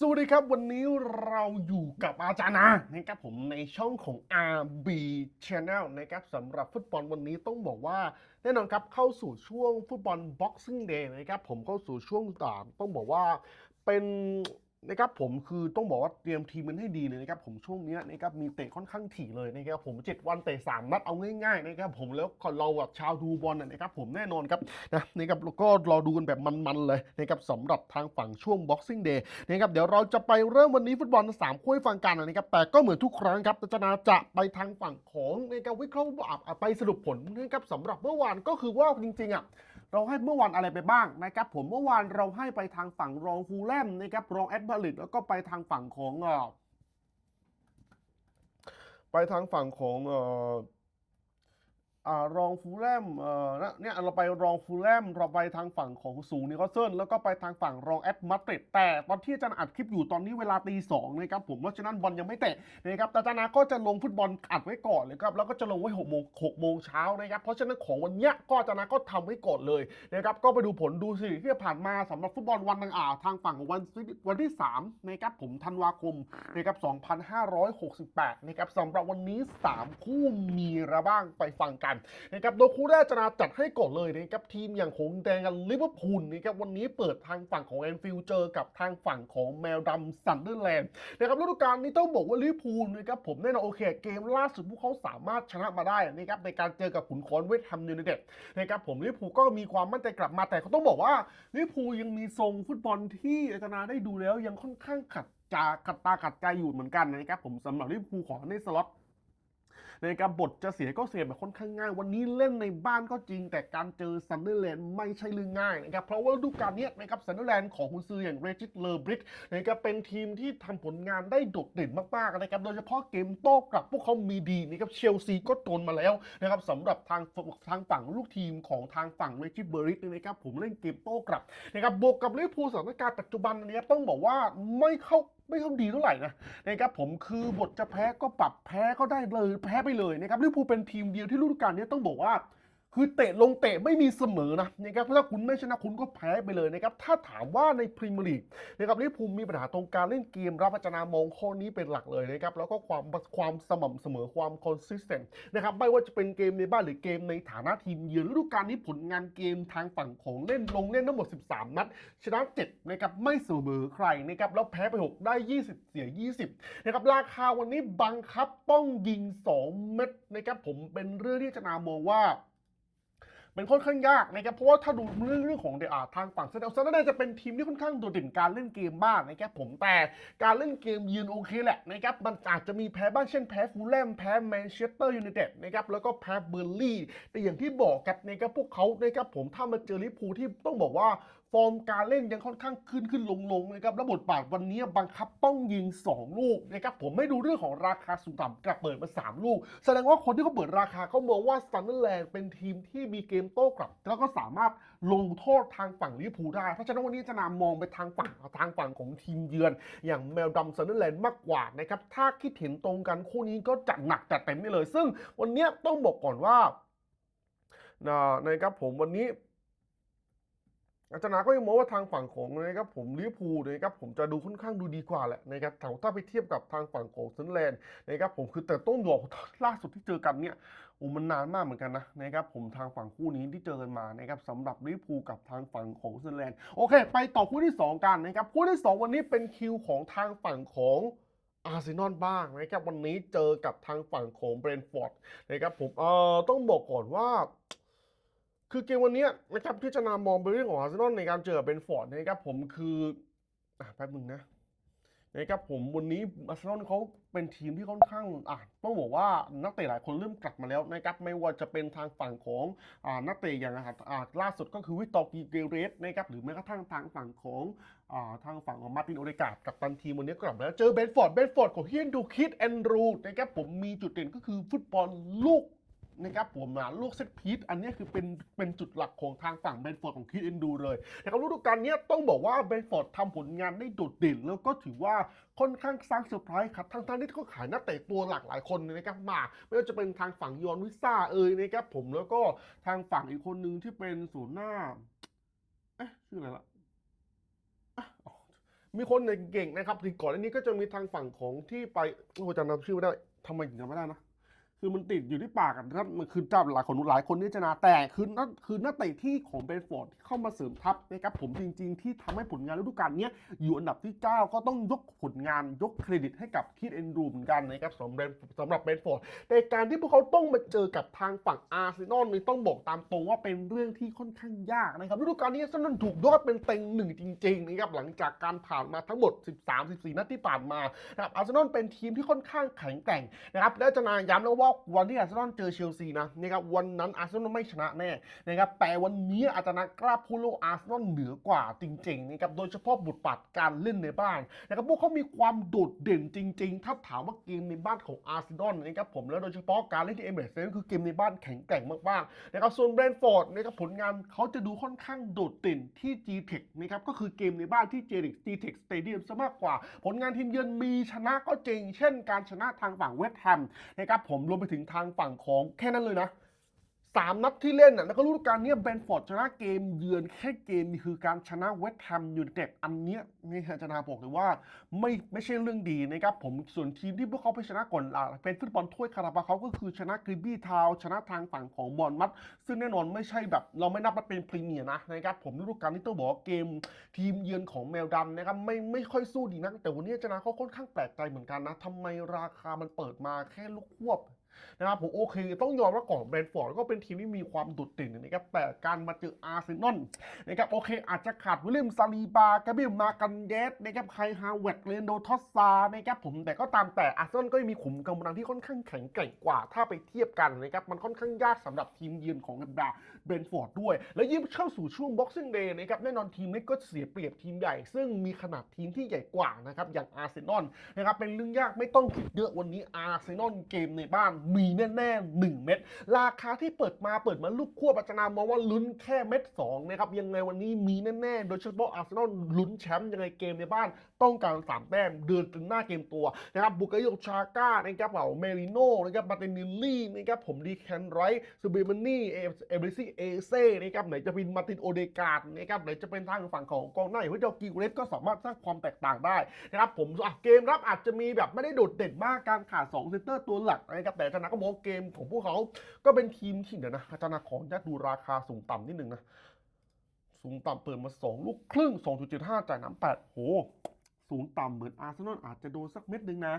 สวัสดีครับ วันนี้เราอยู่กับอาจารย์นานะครับผมในช่องของ RB Channel นะครับสำหรับฟุตบอลวันนี้ต้องบอกว่า แน่นอนครับเข้าสู่ช่วงฟุตบอล Boxing Day นะครับผมเข้าสู่ช่วงต่างต้องบอกว่าเป็น นะครับผมคือต้องบอกว่าเตรียมทีมมันให้ดีเลยนะครับผมช่วงเนี้ยนะครับมีเตะค่อนข้างถี่เลยนะครับผม 7 วันเตะ3นัดเอาง่ายๆนะครับผมแล้วเราแบบชาวดูบอลนะนะครับผมแน่นอนครับนะนะครับแล้วก็รอดูกันแบบมันๆเลยนะครับสำหรับทางฝั่งช่วง Boxing Day นะครับเดี๋ยวเราจะไปเริ่มวันนี้ฟุตบอลสามคู่ฟังกันนะครับแต่ก็เหมือนทุกครั้งครับจะนาจะไปทางฝั่งของในการวิเคราะห์ไปสรุปผลนะครับสำหรับเมื่อวานก็คือว่าจริงๆอะ เราให้เมื่อวานอะไรไปบ้างนะครับผมเมื่อวานเราให้ไปทางฝั่งรองฟูลแลมนะครับรองแอดบาลิตแล้วก็ไปทางฝั่งของเออไปทางฝั่งของเออ รองฟูลแลมเอ่อนะเนี่ยเราไปรองฟูลแลมเราไปทางฝั่งของสูงนิวคาสเซิลแล้วก็ไปทางฝั่งรองแอตมาดริดแต่ตอนที่อาจารย์อัดคลิปอยู่ตอนนี้เวลาตีสองนะครับผมเพราะฉะนั้นบอลยังไม่เตะนะครับแต่อาจารย์ก็จะลงฟุตบอลอัดไว้ก่อนเลยครับแล้วก็จะลงไว้หกโมงหกโมงเช้านะครับเพราะฉะนั้นของวันเนี้ยก็อาจารย์ก็ทำไว้ก่อนเลยนะครับก็ไปดูผลดูสิที่ผ่านมาสำหรับฟุตบอลวันต่างอ่าทางฝั่งของวันวันที่3นะครับผมธันวาคมนะครับ2568นะครับสำหรับวันนี้ 3 คู่มีระบ้างไปฟังกันนะครับโดยคู่แรกจะนาจัดให้ก่อนเลยนะครับทีมอย่างหงแดงกับลิเวอร์พูลนะครับวันนี้เปิดทางฝั่งของแอนฟิลด์เจอกับทางฝั่งของแมวดำซันเดอร์แลนด์นะครับฤดูกาลนี้ต้องบอกว่าลิเวอร์พูลนะครับผมแน่นอนโอเคเกมล่าสุดพวกเขาสามารถชนะมาได้นะครับในการเจอกับขุนคอนเวสต์แฮมยูไนเต็ดนะครับผมลิเวอร์พูลก็มีความมั่นใจกลับมาแต่เขาต้องบอกว่าลิเวอร์พูลยังมีทรงฟุตบอลที่อาจารย์ได้ดูแล้วยังค่อนข้างขัดจาขัดตาขัดใจอยู่เหมือนกันนะครับผมสำหรับลิเวอร์พูลของในสล็อต ในการบทจะเสียก็เสียแบบค่อนข้างง่าย วันนี้เล่นในบ้านก็จริง แต่การเจอซันเดอร์แลนด์ไม่ใช่เรื่องง่ายนะครับเพราะว่าฤดูกาลนี้นะครับซันเดอร์แลนด์ของคุณซืออย่างเรจิตเลอร์บริกนะครับเป็นทีมที่ทำผลงานได้โดดเด่นมากๆนะครับโดยเฉพาะเกมโต้กลับพวกเขามีดีนะครับเชลซีก็โดนมาแล้วนะครับสำหรับทางทางฝั่งลูกทีมของทางฝั่งเรจิตเบอริกนะครับผมเล่นเกมโต้กลับนะครับบวกกับลิเวอร์พูลสถานการณ์ปัจจุบันนี้ต้องบอกว่าไม่เข้า ไม่ค่อยดีเท่าไหร่นะนะครับผมคือบทจะแพ้ก็ปรับแพ้ก็ได้เลยแพ้ไปเลยนะครับลิเวอร์พูลเป็นทีมเดียวที่ฤดูกาลนี้ต้องบอกว่า คือเตะลงเตะไม่มีเสมอนะนะครับถ้าคุณไม่ชนะคุณก็แพ้ไปเลยนะครับถ้าถามว่าในพรีเมียร์ลีกนะครับลิเวอร์พูลมีปัญหาตรงการเล่นเกมรับอาจามองข้อนี้เป็นหลักเลยนะครับแล้วก็ความความสม่ำเสมอความคอนสิสเทนต์นะครับไม่ว่าจะเป็นเกมในบ้านหรือเกมในฐานะทีมเยือนฤดูกาลนี้ผลงานเกมทางฝั่งของเล่นลงเล่นทั้งหมด 13 นัด ชนะ7นะครับไม่เสมอใครนะครับแล้วแพ้ไป 6 ได้ 20 เสีย 20นะครับราคาวันนี้บังคับต้องยิง 2 เม็ดนะครับผมเป็นเรื่องที่อาจามองว่า เป็นค่อนข้างยากนะครับเพราะว่าถ้าดูเรื่องเรื่องของเดอาทางฝั่งเซนเตอร์เซนเตอร์จะเป็นทีมที่ค่อนข้างโดดเด่นการเล่นเกมมากนะครับผมแต่การเล่นเกมยืนโอเคแหละนะครับมันอาจจะมีแพ้บ้างเช่นแพ้ฟูลแลมแพ้แมนเชสเตอร์ยูไนเต็ดนะครับแล้วก็แพ้เบอร์ลี่แต่อย่างที่บอกกับนะครับพวกเขานะครับผมถ้ามาเจอลิเวอร์พูลที่ต้องบอกว่า ฟอร์มการเล่นยังค่อนข้างขึ้นขึ้นลงลงนะครับแล้วบทบาทวันนี้บังคับต้องยิง 2 ลูกนะครับผมไม่ดูเรื่องของราคาสูงต่ำกลับเปิดมา 3 ลูก แสดงว่าคนที่เขาเปิดราคาเขามองว่าซันเดอร์แลนด์เป็นทีมที่มีเกมโต้กลับ แล้วก็สามารถลงโทษทางฝั่งลิเวอร์พูลได้เพราะฉะนั้นวันนี้จะนำมองไปทางฝั่งทางฝั่งของทีมเยือน อย่างแมวดำซันเดอร์แลนด์มากกว่านะครับถ้าคิดเห็นตรงกันคู่นี้ก็จัดหนักจัดเต็มไปเลย ซึ่งวันนี้ต้องบอกก่อนว่านะครับผมวันนี้ อาจารย์ก็ยังมองว่าทางฝั่งของนะครับผมลิเวอร์พูลนะครับผมจะดูค่อนข้างดูดีกว่าแหละนะครับแต่ถ้าไปเทียบกับทางฝั่งของซันแลนด์นะครับผมคือแต่ต้องบอกล่าสุดที่เจอกันเนี่ยโอ้มันนานมากเหมือนกันนะนะครับผมทางฝั่งคู่นี้ที่เจอกันมานะครับสำหรับลิเวอร์พูลกับทางฝั่งของซันแลนด์โอเค ไปต่อคู่ที่ 2 กันนะครับคู่ที่ 2 วันนี้เป็นคิวของทางฝั่งของอาร์เซนอลบ้างนะครับวันนี้เจอกับทางฝั่งของเบรนฟอร์ดนะครับผมเอ่อต้องบอกก่อนว่า คือเกมวันนี้นะครับที่จะนำมองไปเรื่องของอาร์เซนอลในการเจอเบนฟอร์ดนะครับผมคืออะแป๊บนึงนะนะครับผมวันนี้อาร์เซนอลเขาเป็นทีมที่ค่อนข้างอะต้องบอกว่านักเตะหลายคนเริ่มกลับมาแล้วนะครับไม่ว่าจะเป็นทางฝั่งของอ่านักเตะอย่างอะอ่าล่าสุดก็คือวิตอกีเกเรสนะครับหรือแม้กระทั่งทางฝั่งของอ่าทางฝั่งของมาร์ตินโอเดกาดกับตันทีมวันนี้กลับมาแล้วเจอเบนฟอร์ดเบนฟอร์ดของเฮียนดูคิดแอนดรูนะครับผมมีจุดเด่นก็คือฟุตบอลลูก นะครับผมอะลูกเซตพีทอันนี้คือเป็นเป็นจุดหลักของทางฝั่งเบนฟอร์ดของคิดเอนดูเลยนะครับฤดูกาลเนี้ยต้องบอกว่าเบนฟอร์ดทำผลงานได้โดดเด่น แล้วก็ถือว่าค่อนข้างสร้างเซอร์ไพรส์ครับทั้งทั้งที่เขาขายนักเตะตัวหลากหลายคนนะครับมา ไม่ว่าจะเป็นทางฝั่งยอนวิซ่าเอ่ยนะครับผมแล้วก็ทางฝั่งอีกคนนึงที่เป็นศูนย์หน้าเอ๊ะชื่ออะไรละอะมีคนเก่งนะครับที่ก่อนอันนี้ก็จะมีทางฝั่งของที่ไปโอ้จำนำชื่อไม่ได้ทำไมถึงจำไม่ได้นะ คือมันติดอยู่ที่ปากกันครับมันคือจำหลายคนหลายคนนี่จะนาแต่คือนักคือนักเตะที่ของเบนท์ฟอร์ดที่เข้ามาเสริมทัพนะครับผมจริง ๆ ที่ทำให้ผลงานฤดูกาลนี้อยู่อันดับที่ 9 ก็ต้องยกผลงานยกเครดิตให้กับคิดเอนรูเหมือนกันนะครับสำหรับสำหรับเบนท์ฟอร์ดแต่การที่พวกเขาต้องมาเจอกับทางฝั่งอาร์เซนอลนี่ต้องบอกตามตรงว่าเป็นเรื่องที่ค่อนข้างยากนะครับฤดูกาลนี้อาร์เซนอลถูกยอดเป็นเต็งหนึ่งจริงๆนะครับหลังจากการผ่านมาทั้งหมด 13-14 นัดที่ผ่านมานะครับอาร์เซนอลเป็นทีมที่ค่อนข้างแข็งแกร่งนะครับและจะนาย้ำแล้วว่าวันที่อาร์เซนอลเจอเชลซีนะนะครับวันนั้นอาร์เซนอลไม่ชนะแน่นะครับแต่วันนี้อาจารย์กล้าพูดว่าอาร์เซนอลเหนือกว่าจริงๆนะครับโดยเฉพาะบทบาทการเล่นในบ้านนะครับพวกเขามีความโดดเด่นจริง ๆ ถ้าถามว่าเกมในบ้านของอาร์เซนอลนะครับผมแล้วโดยเฉพาะการเล่นที่เอเมอเรสต์นั่นคือเกมในบ้านแข็งแกร่งมากๆนะครับส่วนแบรนท์ฟอร์ดนะครับผลงานเขาจะดูค่อนข้างโดดเด่นที่ G-Tech นะครับก็คือเกมในบ้านที่ G-Tech Stadium ซะมากกว่า ผลงานทีมเยือนมีชนะก็จริง เช่น การชนะทางฝั่งเวสต์แฮมนะครับผมรวมไปถึงทางฝั่งของแค่นั้นเลยนะสามนัดที่เล่นน่ะแล้วก็ฤดูกาลเนี้ยแบนฟอร์ดชนะเกมเยือนแค่เกมนี้คือการชนะเวสต์แฮมยูไนเต็ดอันเนี้ยนี่ฮะจนาบอกเลยว่าไม่ไม่ใช่เรื่องดีนะครับผมส่วนทีมที่พวกเขาไปชนะก่อนเป็นฟุตบอลถ้วยคาราบาเขาก็คือชนะกริบบี้ทาวชนะทางฝั่งของบอลมัด ซึ่งแน่นอนไม่ใช่แบบ เราไม่นับว่าเป็นพรีเมียร์นะนะครับผมฤดูกาลนี้ต้องบอกเกมทีมเยือนของแมวดำนะครับไม่ไม่ค่อยสู้ดีนักแต่วันนี้เจนาเขาค่อนข้างแปลกใจเหมือนกันนะทำไมราคามันเปิดมาแค่ลูกควบ นะครับผมโอเค ต้องยอมว่าก่อนแบรนท์ฟอร์ดก็เป็นทีมที่มีความโดดเด่นนะครับแต่การมาเจออาร์เซนอลนะครับโอเค อาจจะขาดวิลเลียมซาลีบากาเบรียลมากันเยสนะครับไคฮาวเวตเรนโดทอสซานะครับผมแต่ก็ตามแต่อาร์เซนอลก็ยังมีขุมกำลังที่ค่อนข้างแข็งแกร่งกว่า ถ้าไปเทียบกันนะครับมันค่อนข้างยากสำหรับทีมเยือนของบราเบรนท์ฟอร์ดด้วย และยิ่งเข้าสู่ช่วง Boxing Day นะครับแน่นอนทีมเล็กก็เสียเปรียบทีมใหญ่ ซึ่งมีขนาดทีมที่ใหญ่กว่านะครับอย่างอาร์เซนอลนะครับเป็นเรื่องยากไม่ต้องคิดเยอะวันนี้อาร์เซนอลเกมในบ้านมีแน่ๆ1เม็ดราคาที่เปิดมาเปิดมาลูกควบอาจามองว่าลุ้นแค่เม็ด2นะครับยังไงวันนี้มีแน่ๆโดยเฉพาะอาร์เซนอลลุ้นแชมป์ยังไงเกมในบ้าน ต้องการสามแต้มเดินถึงหน้าเกมตัวนะครับบุกโยชาก้านะครับเหล่าเมริโน่นะครับบาเตนิลลี่นะครับผมดีแคนไรท์ซูเบมันนี่เอเบรซี่เอเซ่นะครับไหนจะเป็นมาตินโอเดกาดนะครับไหนจะเป็นทางฝั่งของกองหน้าอย่างเจ้ากิวเลสก็สามารถสร้างความแตกต่างได้นะครับผมเกมรับอาจจะมีแบบไม่ได้โดดเด่นมากการขาด2เซนเตอร์ตัวหลักนะครับแต่ชนะก็มองเกมของพวกเขาก็เป็นทีมที่เดี๋ยวนะอาจารย์ขออนุญาตดูราคาสูงต่ำนิดนึงนะ สูงต่ำเปิดมา 2 ลูกครึ่ง 2.75 จ่ายน้ำ8โหสูงต่ำเหมือนอาร์เซนอลอาจจะโดนสักเม็ดหนึ่งนะ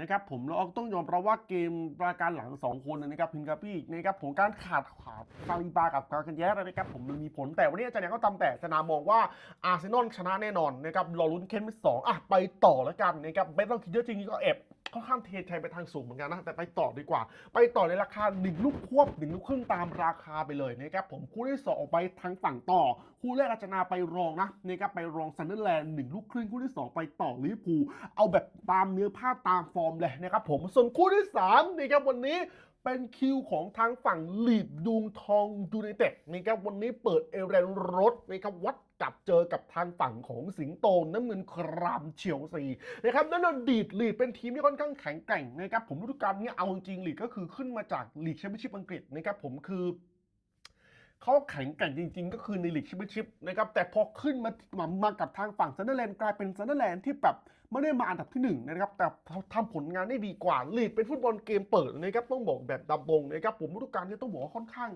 นะครับผมเราต้องยอมรับว่าเกมรายการหลัง 2 คนนะครับพินกาปี้นะครับผมการขาดขาดซาลิบากับการกันแย้นะครับผมมันมีผลแต่วันนี้อาจารย์ก็ตามแต่จะนามองว่าอาร์เซนอลชนะแน่นอนนะครับรอลุ้นเค้นเป็นสองอะไปต่อแล้วกันนะครับไม่ต้องคิดเยอะจริงก็แอบ ค่อนข้างเทใจไปทางสูงเหมือนกันนะ แต่ไปต่อดีกว่า ไปต่อในราคา1ลูกควบ1ลูกครึ่งตามราคาไปเลยนะครับผมคู่ที่สองออกไปทางฝั่งต่อ คู่แรกอาจารย์ไปรองนะนะครับไปรองซันเดอร์แลนด์หนึ่งลูกครึ่งคู่ที่สองไปต่อลิเวอร์พูลเอาแบบตามเนื้อผ้าตามฟอร์มเลยนะครับผมส่วนคู่ที่สามนะครับวันนี้เป็นคิวของทางฝั่งลีดดุงทองยูไนเต็ดนะครับวันนี้เปิดเอเรนรถนะครับวัด กับเจอกับทางฝั่งของสิงโตน้ำเงินครามเฉียวซีนะครับนั่นดีดลีดเป็นทีมที่ค่อนข้างแข็งแกร่งนะครับผมฤดูกาลนี้เอาจริงลีดก็คือขึ้นมาจากลีกแชมเปี้ยนชิพอังกฤษนะครับผมคือเขาแข็งแกร่งจริง ๆ ก็คือในลีกแชมเปี้ยนชิพนะครับแต่พอขึ้นมามามากับทางฝั่งซันเดอร์แลนด์กลายเป็นซันเดอร์แลนด์ที่แบบ ไม่ได้มาอันดับที่หนึ่งนะครับแต่ทำผลงานได้ดีกว่าลีดเป็นฟุตบอลเกมเปิดนะครับต้องบอกแบบดำบงนะครับผมฤดูกาลนี้ต้องบอกว่าค่อนข้าง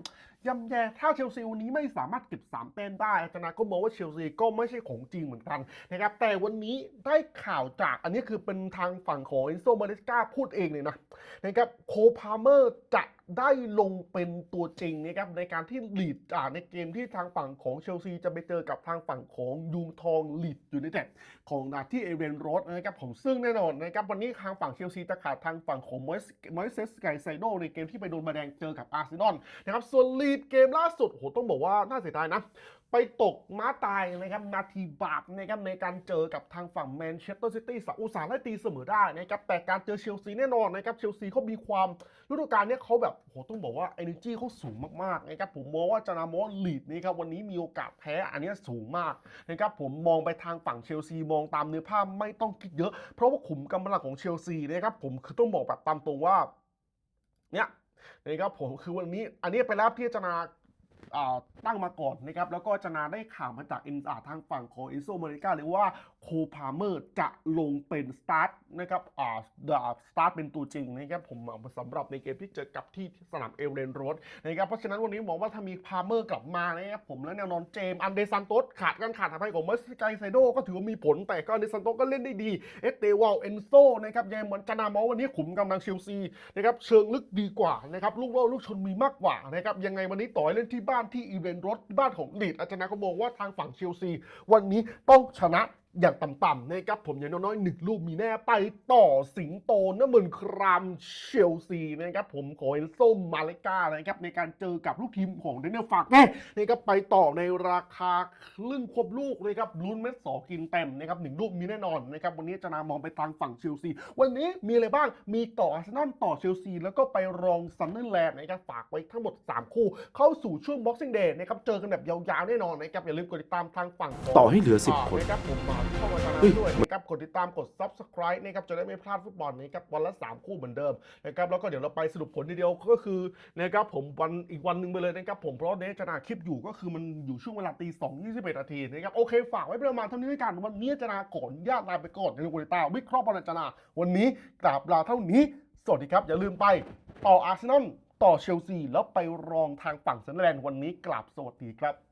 ย่ำแย่ถ้าเชลซีวันนี้ไม่สามารถเก็บ3แต้มได้อาจารย์ก็มองว่าเชลซีก็ไม่ใช่ของจริงเหมือนกันนะครับแต่วันนี้ได้ข่าวจากอันนี้คือเป็นทางฝั่งของเอนโซมาเรสกาพูดเองเลยนะนะครับโคพาเมอร์จะ ได้ลงเป็นตัวจริงนะครับในการที่ลีดอ่าในเกมที่ทางฝั่งของเชลซีจะไปเจอกับทางฝั่งของยูงทองลีดอยู่ในแต่ของนาที่เอเวนโรสนะครับผมซึ่งแน่นอนนะครับวันนี้ทางฝั่งเชลซีจะขาดทางฝั่งของมอยส์มอยเซสไกไซโนในเกมที่ไปโดนมาแดงเจอกับอาร์เซนอลนะครับส่วนลีดเกมล่าสุดโหต้องบอกว่าน่าเสียดายนะ ไปตกม้าตายนะครับนาทีบาปนะครับในการเจอกับทางฝั่งแมนเชสเตอร์ซิตี้สาอุตสาห์ไล่ตีเสมอได้นะครับแต่การเจอเชลซีแน่นอนนะครับเชลซีเขามีความฤดูกาลนี้เขาแบบโหต้องบอกว่า energy เขาสูงมากๆนะครับผมมองว่าจานามองลีดนี่ครับวันนี้มีโอกาสแพ้อันนี้สูงมากนะครับผมมองไปทางฝั่งเชลซีมองตามเนื้อผ้าไม่ต้องคิดเยอะ เพราะว่าขุมกำลังของเชลซีนะครับผมคือต้องบอกแบบตามตรงว่าเนี่ยนะครับผมคือวันนี้อันนี้ไปแล้วที่จะนา ตั้งมาก่อนนะครับแล้วก็จะนาได้ข่าวมาจากเอ็นอาทางฝั่งของอินโซเมริกาเลยว่าโคพาเมอร์จะลงเป็นสตาร์ทนะครับอ่าดาสตาร์ทเป็นตัวจริงนะครับผมอ่าสำหรับในเกมที่เจอกับที่สนามเอลเรนโรดนะครับเพราะฉะนั้นวันนี้มองว่าถ้ามีพาเมอร์กลับมานะครับผมและแนวนอนเจมอันเดซันโตสขาดการขาดหายไปของเมอร์สไกไซโดก็ถือว่ามีผลแต่ก็อันเดซันโตสก็เล่นได้ดีเอสเตวาลเอนโซนะครับยังเหมือนจานามองวันนี้ขุมกำลังเชลซีนะครับเชิงลึกดีกว่านะครับลูกโล่ลูกชนมีมากกว่านะครับยังไงวันนี้ต่อยเล่นที่บ้านที่อีเวนต์รถบ้านของลีดอาจารย์ก็มองว่าทางฝั่งเชลซีวันนี้ต้องชนะ อย่างต่ำๆนะครับผมอย่างน้อยๆหนึ่งลูกมีแน่ไปต่อสิงโตน้ำมันครามเชลซีนะครับผมขอเอ็นโซมาเลกานะครับในการเจอกับลูกทีมของเดนเนลฟากแน่นะครับไปต่อในราคาครึ่งควบลูกนะครับลุ้นเม็ดสองกินเต็มนะครับหนึ่งลูกมีแน่นอนนะครับวันนี้จะนามองไปทางฝั่งเชลซี วันนี้มีอะไรบ้างมีต่ออาร์เซนอลต่อเชลซี แล้วก็ไปรองซันเดอร์แลนด์นะครับฝากไว้ทั้งหมด 3 คู่ เข้าสู่ช่วง Boxing Day นะครับเจอกันแบบยาวๆแน่นอนนะครับอย่าลืมกดติดตามทางฝั่งของต่อให้เหลือสิบคนนะครับผมมาที่ช่องอาจารย์เฮ้ยด้วยนะครับกดติดตามกด subscribe นะครับจะได้ไม่พลาดฟุตบอลนะครับวันละ 3 คู่เหมือนเดิมนะครับแล้วก็เดี๋ยวเราไปสรุปผลทีเดียวก็คือนะครับผมวันอีกวันหนึ่งไปเลยนะครับผมเพราะเนจะนาคลิปอยู่ก็คือมันอยู่ช่วงเวลาตีสองยี่สิบเอ็ดนาทีนะครับโอเคฝากไว้ประมาณเท่านี้ด้วยกันวันนี้จะนาขออนุญาตลาไปก่อนในวันตาวิเคราะห์บอลจนา วันนี้กราบลาเท่านี้ สวัสดีครับ อย่าลืมไปต่ออาร์เซนอลต่อเชลซีแล้วไปรองทางฝั่งซันเดอร์แลนด์วันนี้กราบสวัสดีครับ